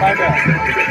Bye-bye.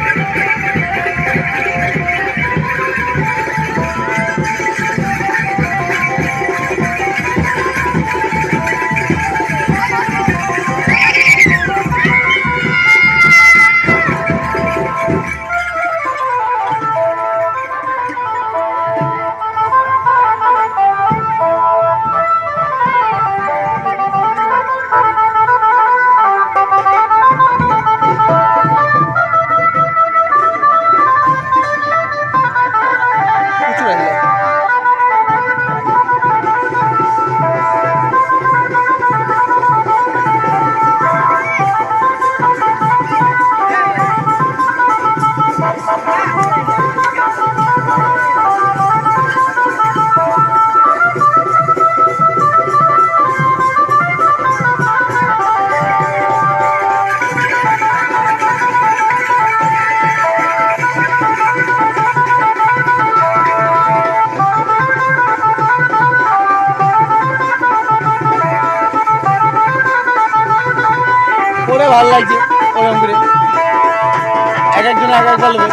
ভালো লাগছে। ওরকম করে। এক একজন এক এক বলবে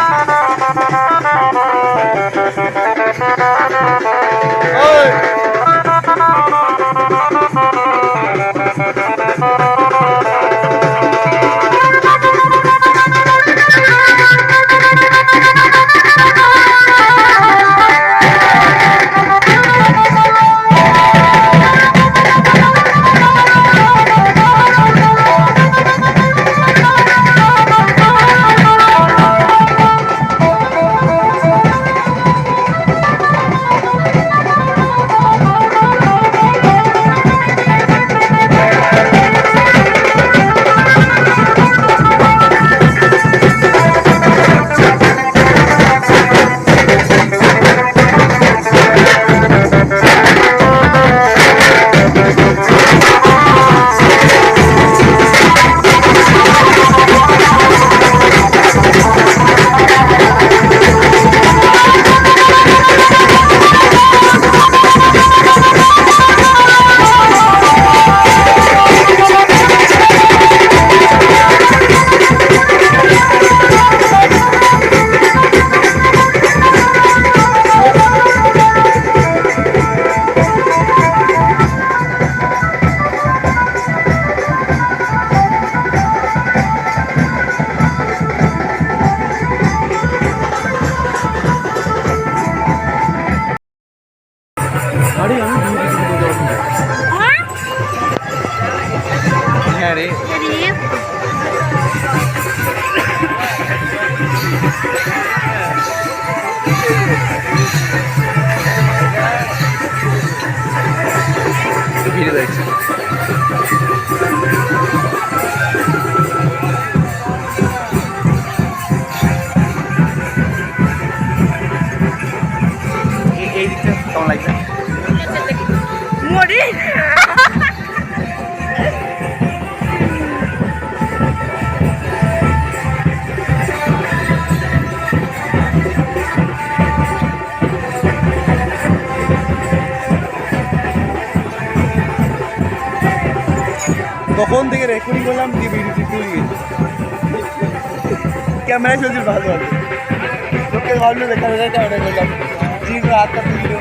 ভিড়ে দেখছি এই দিকটা কেমন লাগছে? কখন থেকে রেকর্ডিং করলাম ক্যামেরা চলছে ভালো। হবে লোকের ভাবলো ক্যামেরা ক্যামেরা করলাম জিনিস হাতটা তুললো